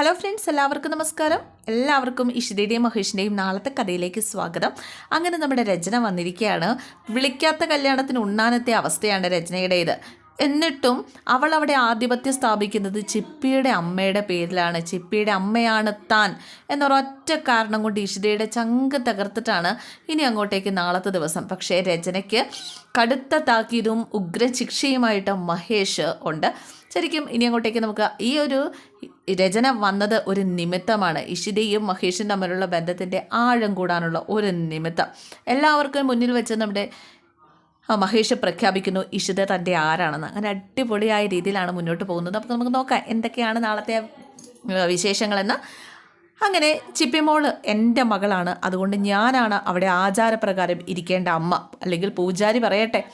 Hello friends എല്ലാവർക്കും നമസ്കാരം. എല്ലാവർക്കും ഇഷിതയുടെയും മഹേഷിന്റെയും നാളത്തെ കഥയിലേക്ക് സ്വാഗതം. അങ്ങനെ നമ്മുടെ രചന വന്നിരിക്കുകയാണ്. വിളിക്കാത്ത കല്യാണത്തിന് ഉണ്ണാനത്തെ അവസ്ഥയാണ് രചനയുടേത്. എന്നിട്ടും അവൾ അവിടെ ആധിപത്യം സ്ഥാപിക്കുന്നത് ചിപ്പിയുടെ അമ്മയുടെ പേരിലാണ്. ചിപ്പിയുടെ അമ്മയാണ് താൻ എന്നൊരൊറ്റ കാരണം കൊണ്ട് ഇഷിതയുടെ ചങ്ക് തകർത്തിട്ടാണ് ഇനി അങ്ങോട്ടേക്ക് നാളത്തെ ദിവസം. പക്ഷേ രചനയ്ക്ക് കടുത്ത താക്കീതും ഉഗ്രശിക്ഷയുമായിട്ട് മഹേഷ് ഉണ്ട്. ശരിക്കും ഇനി അങ്ങോട്ടേക്ക് നമുക്ക് ഈ ഒരു രചന വന്നത് ഒരു നിമിത്തമാണ്. ഇഷിതയും മഹേഷും തമ്മിലുള്ള ബന്ധത്തിന്റെ ആഴം കൂടാനുള്ള ഒരു നിമിത്തം. എല്ലാവർക്കും മുന്നിൽ വെച്ച് നമ്മുടെ മഹേഷ് പ്രഖ്യാപിക്കുന്നു ഇഷിത തന്റെ ആരാണെന്ന്. അങ്ങനെ അടിപൊളിയായ രീതിയിലാണ് മുന്നോട്ട് പോകുന്നത്. അപ്പോൾ നമുക്ക് നോക്കാം എന്തൊക്കെയാണ് നാളത്തെ വിശേഷങ്ങളെന്ന്. അങ്ങനെ ചിപ്പിമോൾ എന്റെ മകളാണ്. അതുകൊണ്ട് ഞാനാണ് അവിടെ ആചാരപ്രകാരം ഇരിക്കേണ്ട അമ്മ. അല്ലെങ്കിൽ പൂജാരി പറയട്ടെ.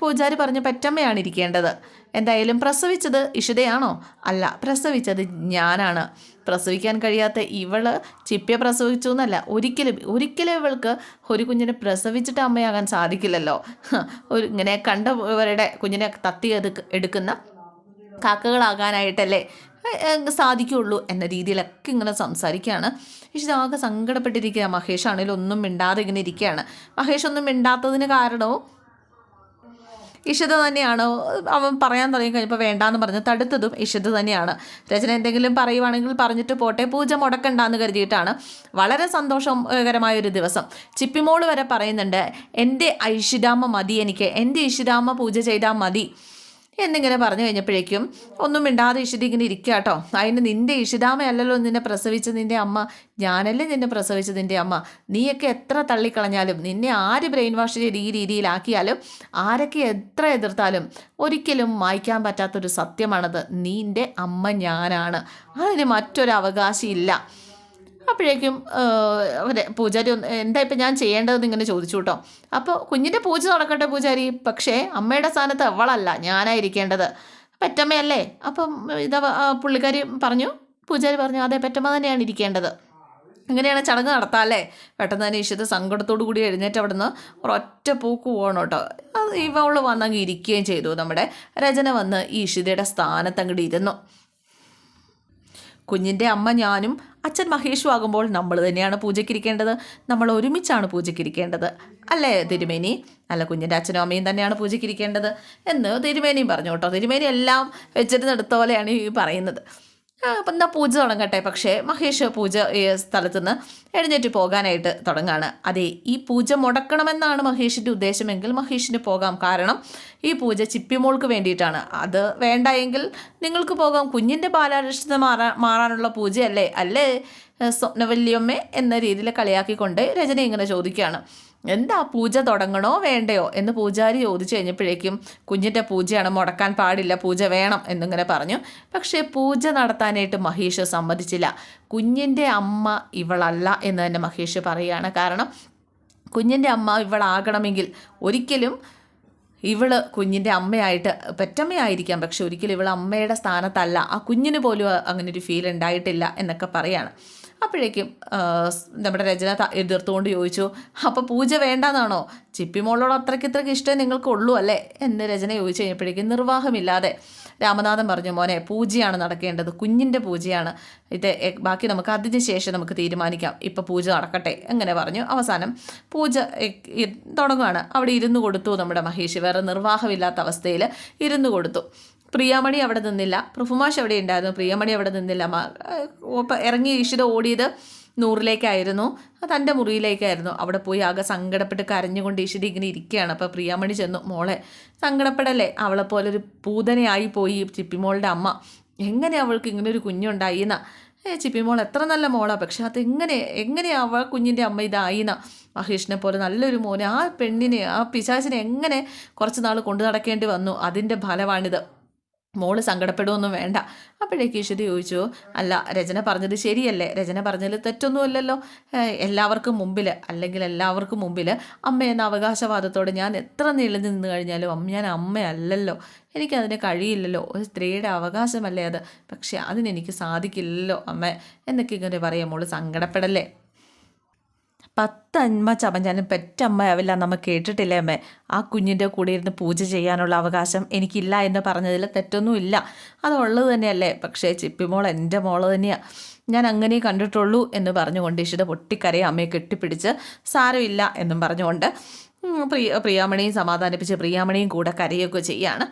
പൂജാരി പറഞ്ഞു പെറ്റമ്മയാണ് ഇരിക്കേണ്ടത്. എന്തായാലും പ്രസവിച്ചത് ഇഷിതയാണോ? അല്ല പ്രസവിച്ചത് ഞാനാണ്. പ്രസവിക്കാൻ കഴിയാത്ത ഇവൾ ചിപ്പിയെ പ്രസവിച്ചു എന്നല്ല ഒരിക്കലും ഒരിക്കലും ഇവൾക്ക് ഒരു കുഞ്ഞിനെ പ്രസവിച്ചിട്ട് അമ്മയാകാൻ സാധിക്കില്ലല്ലോ. ഒരു ഇങ്ങനെ കണ്ടവരുടെ കുഞ്ഞിനെ തത്തി എടുക്കുന്ന കാക്കകളാകാനായിട്ടല്ലേ സാധിക്കുള്ളൂ എന്ന രീതിയിലൊക്കെ ഇങ്ങനെ സംസാരിക്കുകയാണ്. ആകെ സങ്കടപ്പെട്ടിരിക്കുക മഹേഷ് ആണെങ്കിലും ഒന്നും മിണ്ടാതെ ഇങ്ങനെ ഇരിക്കുകയാണ്. മഹേഷ് ഒന്നും മിണ്ടാത്തതിന് കാരണവും ഇഷിത തന്നെയാണ്? അവൻ പറയാൻ തുടങ്ങിക്കഴിഞ്ഞപ്പോൾ വേണ്ടാന്ന് പറഞ്ഞ് തടുത്തതും ഇഷിത തന്നെയാണ്. രചന എന്തെങ്കിലും പറയുവാണെങ്കിൽ പറഞ്ഞിട്ട് പോട്ടെ പൂജ മുടക്കണ്ടെന്ന് കരുതിയിട്ടാണ്. വളരെ സന്തോഷകരമായ ഒരു ദിവസം. ചിപ്പിമോൾ വരെ പറയുന്നുണ്ട് എന്റെ ഐഷിതാമ്മ മതി എനിക്ക്. എന്റെ ഇഷിതാമ്മ പൂജ ചെയ്താൽ മതി. എന്നിങ്ങനെ പറഞ്ഞു കഴിഞ്ഞപ്പോഴേക്കും ഒന്നും മിണ്ടാതെ ഇഷിത ഇങ്ങനെ ഇരിക്കുക കേട്ടോ. അതിന് നിന്റെ ഇഷിതാമയല്ലല്ലോ നിന്നെ പ്രസവിച്ച നിന്റെ അമ്മ. ഞാനല്ലേ നിന്നെ പ്രസവിച്ച നിന്റെ അമ്മ. നീയൊക്കെ എത്ര തള്ളിക്കളഞ്ഞാലും നിന്നെ ആര് ബ്രെയിൻ വാഷ് ചെയ്ത് ഈ രീതിയിലാക്കിയാലും ആരൊക്കെ എത്ര എതിർത്താലും ഒരിക്കലും മായ്ക്കാൻ പറ്റാത്തൊരു സത്യമാണത്. നീന്റെ അമ്മ ഞാനാണ്. അതിന് മറ്റൊരു അവകാശമില്ല അപ്പോഴേക്കും അവരെ പൂജാരി ഒന്ന് എന്താ ഇപ്പം ഞാൻ ചെയ്യേണ്ടതെന്ന് ഇങ്ങനെ ചോദിച്ചു കേട്ടോ. അപ്പോൾ കുഞ്ഞിന്റെ പൂജ നടക്കട്ടെ പൂജാരി. പക്ഷേ അമ്മയുടെ സ്ഥാനത്ത് അവളല്ല ഞാനായിരിക്കേണ്ടത് പെറ്റമ്മയല്ലേ? അപ്പം ഇതാ പുള്ളിക്കാരി പറഞ്ഞു പൂജാരി പറഞ്ഞു അതെ പെറ്റമ്മ തന്നെയാണ് ഇരിക്കേണ്ടത്. അങ്ങനെയാണ് ചടങ്ങ് നടത്താം അല്ലേ? പെട്ടെന്ന് തന്നെ ഈശ്വരത്തെ സങ്കടത്തോടു കൂടി എഴുന്നേറ്റ് അവിടെ നിന്ന് ഒരൊറ്റ പൂക്ക് പോകണം കേട്ടോ. അത് ഇവൾ വന്നങ്ങ് ഇരിക്കുകയും ചെയ്തു. നമ്മുടെ രചന വന്ന് ഈ ഇഷിതയുടെ സ്ഥാനത്ത് അങ്ങോട്ട് ഇരുന്നു. കുഞ്ഞിന്റെ അമ്മ ഞാനും അച്ഛൻ മഹേഷും ആകുമ്പോൾ നമ്മൾ തന്നെയാണ് പൂജയ്ക്കിരിക്കേണ്ടത്. നമ്മൾ ഒരുമിച്ചാണ് പൂജയ്ക്കിരിക്കേണ്ടത്. അല്ലേ തിരുമേനി? അല്ല കുഞ്ഞിന്റെ അച്ഛനും അമ്മയും തന്നെയാണ് പൂജയ്ക്കിരിക്കേണ്ടത് എന്ന് തിരുമേനിയും പറഞ്ഞു കേട്ടോ. തിരുമേനി എല്ലാം വെച്ചിരുന്നെടുത്ത പോലെയാണ് ഈ പറയുന്നത്. അപ്പം എന്നാൽ പൂജ തുടങ്ങട്ടെ. പക്ഷേ മഹേഷ് പൂജ ഈ സ്ഥലത്തു നിന്ന് എഴുന്നേറ്റ് പോകാനായിട്ട് തുടങ്ങുകയാണ് അതെ ഈ പൂജ മുടക്കണമെന്നാണ് മഹേഷിന്റെ ഉദ്ദേശമെങ്കിൽ മഹേഷിന് പോകാം. കാരണം ഈ പൂജ ചിപ്പിമോൾക്ക് വേണ്ടിയിട്ടാണ്. അത് വേണ്ട എങ്കിൽ നിങ്ങൾക്ക് പോകാം. കുഞ്ഞിന്റെ ബാലാരിഷ്ടത മാറാ മാറാനുള്ള പൂജയല്ലേ? അല്ലേ? സ്വപ്നവല്യമ്മ എന്ന രീതിയിൽ കളിയാക്കിക്കൊണ്ട് രചന ഇങ്ങനെ ചോദിക്കുകയാണ്. എന്താ പൂജ തുടങ്ങണോ വേണ്ടയോ എന്ന് പൂജാരി ചോദിച്ചു കഴിഞ്ഞപ്പോഴേക്കും കുഞ്ഞിന്റെ പൂജയാണ് മുടക്കാൻ പാടില്ല പൂജ വേണം എന്നിങ്ങനെ പറഞ്ഞു. പക്ഷേ പൂജ നടത്താനായിട്ട് മഹേഷ് സമ്മതിച്ചില്ല. കുഞ്ഞിന്റെ അമ്മ ഇവളല്ല എന്ന് തന്നെ മഹേഷ് പറയുകയാണ്. കാരണം കുഞ്ഞിന്റെ അമ്മ ഇവളാകണമെങ്കിൽ ഒരിക്കലും ഇവൾ കുഞ്ഞിന്റെ അമ്മയായിട്ട് പെറ്റമ്മയായിരിക്കാം. പക്ഷെ ഒരിക്കലും ഇവൾ അമ്മയുടെ സ്ഥാനത്തല്ല. ആ കുഞ്ഞിന് പോലും അങ്ങനെ ഒരു ഫീൽ ഉണ്ടായിട്ടില്ല എന്നൊക്കെ പറയാണ്. അപ്പോഴേക്കും നമ്മുടെ രചന എതിർത്തുകൊണ്ട് ചോദിച്ചു അപ്പോൾ പൂജ വേണ്ടെന്നാണോ? ചിപ്പിമോളോട് അത്രയ്ക്ക് ഇത്രയ്ക്ക് ഇഷ്ടം നിങ്ങൾക്കുള്ളൂ അല്ലേ? എന്ന് രചന ചോദിച്ചു കഴിഞ്ഞപ്പോഴേക്കും നിർവാഹമില്ലാതെ രാമനാഥൻ പറഞ്ഞു മോനെ പൂജയാണ് നടക്കേണ്ടത് കുഞ്ഞിന്റെ പൂജയാണ്. ഇത് ബാക്കി നമുക്ക് അതിന് ശേഷം നമുക്ക് തീരുമാനിക്കാം. ഇപ്പം പൂജ നടക്കട്ടെ അങ്ങനെ പറഞ്ഞു. അവസാനം പൂജ തുടങ്ങുകയാണ് അവിടെ ഇരുന്ന് കൊടുത്തു നമ്മുടെ മഹേഷ്. വേറെ നിർവാഹമില്ലാത്ത അവസ്ഥയിൽ ഇരുന്ന് കൊടുത്തു. പ്രിയാമണി അവിടെ നിന്നില്ല. പ്രഫുമാഷ് അവിടെ ഉണ്ടായിരുന്നു. പ്രിയാമണി അവിടെ നിന്നില്ല. ഇറങ്ങി ഈശ്വര ഓടിയത് നൂറിലേക്കായിരുന്നു. തന്റെ മുറിയിലേക്കായിരുന്നു. അവിടെ പോയി ആകെ സങ്കടപ്പെട്ട് കരഞ്ഞുകൊണ്ട് ഈശ്വരി ഇങ്ങനെ ഇരിക്കുകയാണ്. അപ്പോൾ പ്രിയാമണി ചെന്നു മോളെ സങ്കടപ്പെടല്ലേ? അവളെപ്പോലെ ഒരു പൂതനയായി പോയി ചിപ്പിമോളുടെ അമ്മ. എങ്ങനെ അവൾക്ക് ഇങ്ങനെ ഒരു കുഞ്ഞുണ്ടായിന്ന ഏ ചിപ്പിമോൾ എത്ര നല്ല മോളാണ് പക്ഷെ അത് എങ്ങനെ അവൾ കുഞ്ഞിന്റെ അമ്മ ഇതായിന്ന മഹേഷിനെ പോലെ നല്ലൊരു മോനെ ആ പെണ്ണിനെ ആ പിശാചിനെ എങ്ങനെ കുറച്ച് നാൾ കൊണ്ടു നടക്കേണ്ടി വന്നു. അതിന്റെ ഫലമാണിത്. മോൾ സങ്കടപ്പെടുമൊന്നും വേണ്ട. അപ്പോഴേക്ക് ഈശ്വരി ചോദിച്ചു അല്ല രചന പറഞ്ഞത് ശരിയല്ലേ? രചന പറഞ്ഞതിൽ തെറ്റൊന്നുമല്ലല്ലോ? എല്ലാവർക്കും മുമ്പിൽ അല്ലെങ്കിൽ എല്ലാവർക്കും മുമ്പിൽ അമ്മ എന്ന അവകാശവാദത്തോടെ ഞാൻ എത്ര നീളി നിന്ന് കഴിഞ്ഞാലും അമ്മ ഞാൻ അമ്മയല്ലല്ലോ. എനിക്കതിന് കഴിയില്ലല്ലോ. ഒരു സ്ത്രീയുടെ അവകാശമല്ലേ അത്? പക്ഷേ അതിനെനിക്ക് സാധിക്കില്ലല്ലോ അമ്മ. എന്നൊക്കെ ഇങ്ങനെ പറയാം. മോൾ സങ്കടപ്പെടല്ലേ? പത്തമ്മ ചമഞ്ഞാലും പെറ്റമ്മയാവില്ല നമ്മൾ കേട്ടിട്ടില്ലേ അമ്മേ? ആ കുഞ്ഞിന്റെ കൂടെ ഇരുന്ന് പൂജ ചെയ്യാനുള്ള അവകാശം എനിക്കില്ല എന്ന് പറഞ്ഞതിൽ തെറ്റൊന്നുമില്ല. അതുള്ളത് തന്നെയല്ലേ? പക്ഷേ ചിപ്പിമോൾ എന്റെ മോൾ തന്നെയാണ് ഞാൻ അങ്ങനെ കണ്ടിട്ടുള്ളൂ എന്ന് പറഞ്ഞുകൊണ്ട് ഇഷിത പൊട്ടിക്കരയെ അമ്മയെ കെട്ടിപ്പിടിച്ച് സാരമില്ല എന്നും പറഞ്ഞുകൊണ്ട് പ്രിയ പ്രിയാമണിയും സമാധാനിപ്പിച്ച് പ്രിയാമണിയും കൂടെ കരയൊക്കെ ചെയ്യാണ്.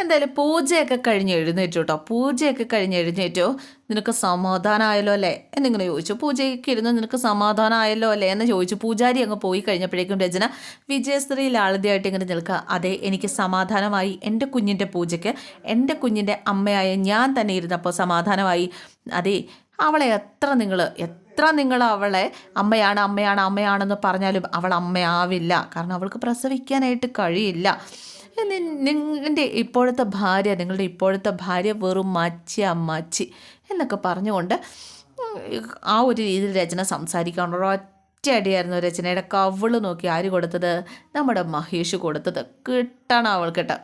എന്തായാലും പൂജയൊക്കെ കഴിഞ്ഞ് എഴുന്നേറ്റു കേട്ടോ പൂജയൊക്കെ കഴിഞ്ഞ് എഴുന്നേറ്റോ. നിനക്ക് സമാധാനമായല്ലോ അല്ലേ? എന്നിങ്ങനെ ചോദിച്ചു. പൂജയ്ക്ക് ഇരുന്ന് നിനക്ക് സമാധാനമായല്ലോ അല്ലേ? എന്ന് ചോദിച്ചു. പൂജാരി അങ്ങ് പോയി കഴിഞ്ഞപ്പോഴേക്കും രചന വിജയശ്രീ ലാളിതയായിട്ട് ഇങ്ങനെ നിൽക്കുക. അതെ എനിക്ക് സമാധാനമായി. എന്റെ കുഞ്ഞിന്റെ പൂജയ്ക്ക് എന്റെ കുഞ്ഞിന്റെ അമ്മയായ ഞാൻ തന്നെ ഇരുന്നപ്പോൾ സമാധാനമായി. അതെ അവളെ എത്ര നിങ്ങൾ എത്ര നിങ്ങൾ അവളെ അമ്മയാണ് അമ്മയാണ് അമ്മയാണെന്ന് പറഞ്ഞാലും അവൾ അമ്മയാവില്ല. കാരണം അവൾക്ക് പ്രസവിക്കാനായിട്ട് കഴിയില്ല. നിങ്ങളുടെ ഇപ്പോഴത്തെ ഭാര്യ നിങ്ങളുടെ ഇപ്പോഴത്തെ ഭാര്യ വെറും മച്ചി അമ്മച്ചി എന്നൊക്കെ പറഞ്ഞുകൊണ്ട് ആ ഒരു രീതിയിൽ രചന സംസാരിക്കാനുള്ള ഒറ്റയടിയായിരുന്നു രചനയുടെ കവിൾ നോക്കി ആര് കൊടുത്തത്? നമ്മുടെ മഹേഷ് കൊടുത്തത്. കിട്ടണം അവൾക്കിട്ട്.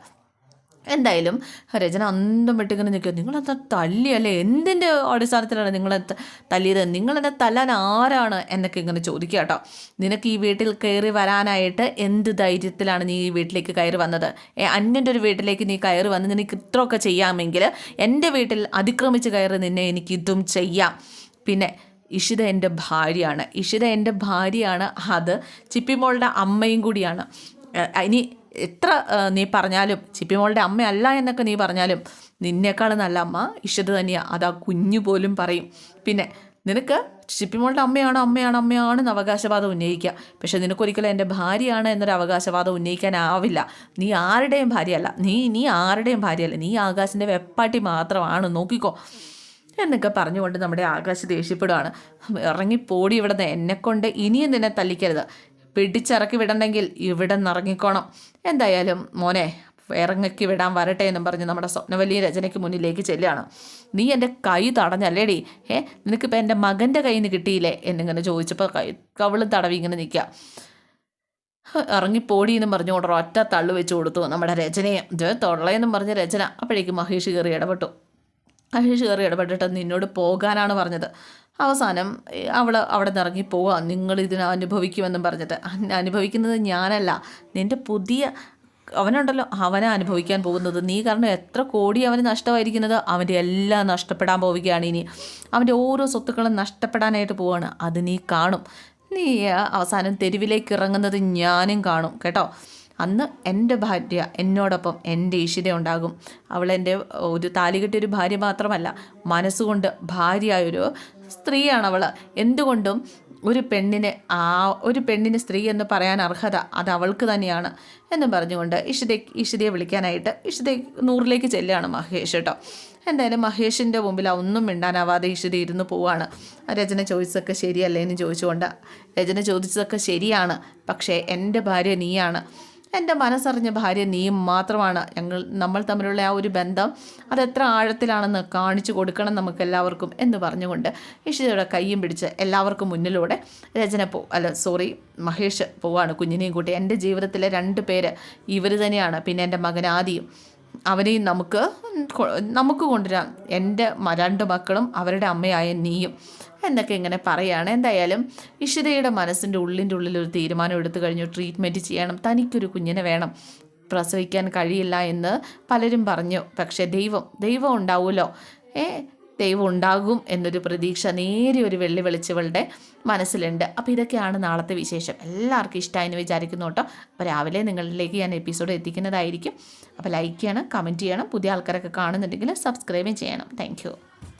എന്തായാലും രചന അന്തം വിട്ടിങ്ങനെ നിൽക്കുക നിങ്ങളെന്താ തല്ലിയല്ലേ? എന്തിന്റെ അടിസ്ഥാനത്തിലാണ് നിങ്ങളെ തല്ലിയത്? നിങ്ങളെന്നെ തല്ലാൻ ആരാണ് എന്നൊക്കെ ഇങ്ങനെ ചോദിക്കുക കേട്ടോ. നിനക്ക് ഈ വീട്ടിൽ കയറി വരാനായിട്ട് എന്ത് ധൈര്യത്തിലാണ് നീ ഈ വീട്ടിലേക്ക് കയറി വന്നത്? അന്യന്റെ ഒരു വീട്ടിലേക്ക് നീ കയറി വന്ന് നിനക്ക് ഇത്രയൊക്കെ ചെയ്യാമെങ്കിൽ എന്റെ വീട്ടിൽ അതിക്രമിച്ച് കയറി നിന്നെ എനിക്ക് ഇതും ചെയ്യാം. പിന്നെ ഇഷിത എന്റെ ഭാര്യയാണ്. ഇഷിത എന്റെ ഭാര്യയാണ്. അത് ചിപ്പിമോളുടെ അമ്മയും കൂടിയാണ്. ഇനി എത്ര നീ പറഞ്ഞാലും ചിപ്പിമോളുടെ അമ്മയല്ല എന്നൊക്കെ നീ പറഞ്ഞാലും നിന്നേക്കാൾ നല്ല അമ്മ ഇഷ്ടത് തന്നെയാണ് അതാ കുഞ്ഞു പോലും പറയും. പിന്നെ നിനക്ക് ചിപ്പിമോളുടെ അമ്മയാണ് അമ്മയാണ് അമ്മയാണ് അമ്മയാണെന്ന് അവകാശവാദം ഉന്നയിക്കുക. പക്ഷെ നിനക്കൊരിക്കലും എന്റെ ഭാര്യയാണ് എന്നൊരു അവകാശവാദം ഉന്നയിക്കാനാവില്ല. നീ ആരുടെയും ഭാര്യയല്ല. നീ നീ ആരുടെയും ഭാര്യയല്ല. നീ ആകാശിന്റെ വെപ്പാട്ടി മാത്രമാണ്. നോക്കിക്കോ. എന്നൊക്കെ പറഞ്ഞുകൊണ്ട് നമ്മുടെ ആകാശ് ദേഷ്യപ്പെടുകയാണ് ഇറങ്ങിപ്പോടി ഇവിടുന്ന്. എന്നെക്കൊണ്ട് ഇനിയും നിന്നെ തല്ലിക്കരുത്. പിടിച്ചിറക്കി വിടണമെങ്കിൽ ഇവിടെ നിറങ്ങിക്കോണം. എന്തായാലും മോനെ ഇറങ്ങക്കി വിടാൻ വരട്ടെ എന്നും പറഞ്ഞ് നമ്മുടെ സ്വപ്നവലിയ രചനയ്ക്ക് മുന്നിലേക്ക് ചെല്ലുകയാണ്. നീ എന്റെ കൈ തടഞ്ഞല്ലേടി? ഏ നിനക്കിപ്പോൾ എന്റെ മകന്റെ കയ്യിൽ നിന്ന് കിട്ടിയില്ലേ? എന്നിങ്ങനെ ചോദിച്ചപ്പോൾ കൈ കവിളും തടവി ഇങ്ങനെ നിൽക്കുക. ഇറങ്ങിപ്പോടി എന്നും പറഞ്ഞുകൊണ്ട് ഒറ്റ തള്ളു വെച്ച് കൊടുത്തു നമ്മുടെ രചനയെ. തൊള്ളയെന്നും പറഞ്ഞ രചന. അപ്പോഴേക്കും മഹേഷ് കയറി ഇടപെട്ടു. മഹേഷ് കയറി ഇടപെട്ടിട്ട് നിന്നോട് പോകാനാണ് പറഞ്ഞത്. അവസാനം അവൾ അവിടെ നിന്ന് ഇറങ്ങിപ്പോവുക പോവാ. നിങ്ങൾ ഇതിനെ അനുഭവിക്കുമെന്നും പറഞ്ഞിട്ട്. അനുഭവിക്കുന്നത് ഞാനല്ല. നിന്റെ പുതിയ അവനുണ്ടല്ലോ. അവനെ അനുഭവിക്കാൻ പോകുന്നത്. നീ കാരണം എത്ര കോടി അവന് നഷ്ടമായിരിക്കുന്നത്? അവന്റെ എല്ലാം നഷ്ടപ്പെടാൻ പോവുകയാണ് ഇനി. അവന്റെ ഓരോ സ്വത്തുക്കളും നഷ്ടപ്പെടാനായിട്ട് പോവാണ്. അത് നീ കാണും. നീ അവസാനം തെരുവിലേക്ക് ഇറങ്ങുന്നത് ഞാനും കാണും. കേട്ടോ? അന്ന് എന്റെ ഭാര്യ എന്നോടൊപ്പം എന്റെ ഈശ്വര ഉണ്ടാകും അവളെന്റെ ഒരു താലികെട്ടിയൊരു ഭാര്യ മാത്രമല്ല മനസ്സുകൊണ്ട് ഭാര്യയായൊരു സ്ത്രീയാണ് അവൾ. എന്തുകൊണ്ടും ഒരു പെണ്ണിനെ ആ ഒരു പെണ്ണിന് സ്ത്രീ എന്ന് പറയാൻ അർഹത അത് അവൾക്ക് തന്നെയാണ് എന്ന് പറഞ്ഞുകൊണ്ട് ഇഷിതെ ഇഷിതയെ വിളിക്കാനായിട്ട് ഇഷിത നൂറിലേക്ക് ചെല്ലുകയാണ് മഹേഷ് കേട്ടോ. എന്തായാലും മഹേഷിന്റെ മുമ്പിൽ ആ ഒന്നും മിണ്ടാനാവാതെ ഇഷിത ഇരുന്ന് പോവാണ്. രചന ചോദിച്ചതൊക്കെ ശരിയല്ലേ എന്ന് ചോദിച്ചുകൊണ്ട് രചന ചോദിച്ചതൊക്കെ ശരിയാണ് പക്ഷേ എന്റെ ഭാര്യ നീയാണ്. എന്റെ മനസ്സറിഞ്ഞ ഭാര്യ നീ മാത്രമാണ്. ഞങ്ങൾ നമ്മൾ തമ്മിലുള്ള ആ ഒരു ബന്ധം അതെത്ര ആഴത്തിലാണെന്ന് കാണിച്ചു കൊടുക്കണം നമുക്ക് എല്ലാവർക്കും എന്ന് പറഞ്ഞുകൊണ്ട് ഇഷിതയുടെ കയ്യും പിടിച്ച് എല്ലാവർക്കും മുന്നിലൂടെ രചന പോ അല്ല സോറി മഹേഷ് പോവാണ് കുഞ്ഞിനെയും കൂട്ടി. എന്റെ ജീവിതത്തിലെ രണ്ട് പേര് ഇവർ തന്നെയാണ്. പിന്നെ എന്റെ മകൻ ആദിയും. അവനെയും നമുക്ക് നമുക്ക് കൊണ്ടുവരാം. എന്റെ രണ്ട് മക്കളും അവരുടെ അമ്മയായ നീയും. എന്നൊക്കെ ഇങ്ങനെ പറയുകയാണ് എന്തായാലും ഇഷിതയുടെ മനസ്സിന്റെ ഉള്ളിന്റെ ഉള്ളിൽ ഒരു തീരുമാനം എടുത്തു കഴിഞ്ഞു. ട്രീറ്റ്മെന്റ് ചെയ്യണം. തനിക്കൊരു കുഞ്ഞിനെ വേണം. പ്രസവിക്കാൻ കഴിയില്ല എന്ന് പലരും പറഞ്ഞു. പക്ഷേ ദൈവം ദൈവം ഉണ്ടാവുമല്ലോ. ഏ ദൈവം ഉണ്ടാകും എന്നൊരു പ്രതീക്ഷ നേരെ ഒരു വെള്ളി വെളിച്ചവളുടെ മനസ്സിലുണ്ട്. അപ്പോൾ ഇതൊക്കെയാണ് നാളത്തെ വിശേഷം. എല്ലാവർക്കും ഇഷ്ടമായെന്ന് വിചാരിക്കുന്നു കേട്ടോ. അപ്പോൾ രാവിലെ നിങ്ങളിലേക്ക് ഞാൻ എപ്പിസോഡ് എത്തിക്കുന്നതായിരിക്കും. അപ്പോൾ ലൈക്ക് ചെയ്യണം കമന്റ് ചെയ്യണം. പുതിയ ആൾക്കാരൊക്കെ കാണുന്നുണ്ടെങ്കിൽ സബ്സ്ക്രൈബ് ചെയ്യണം. താങ്ക്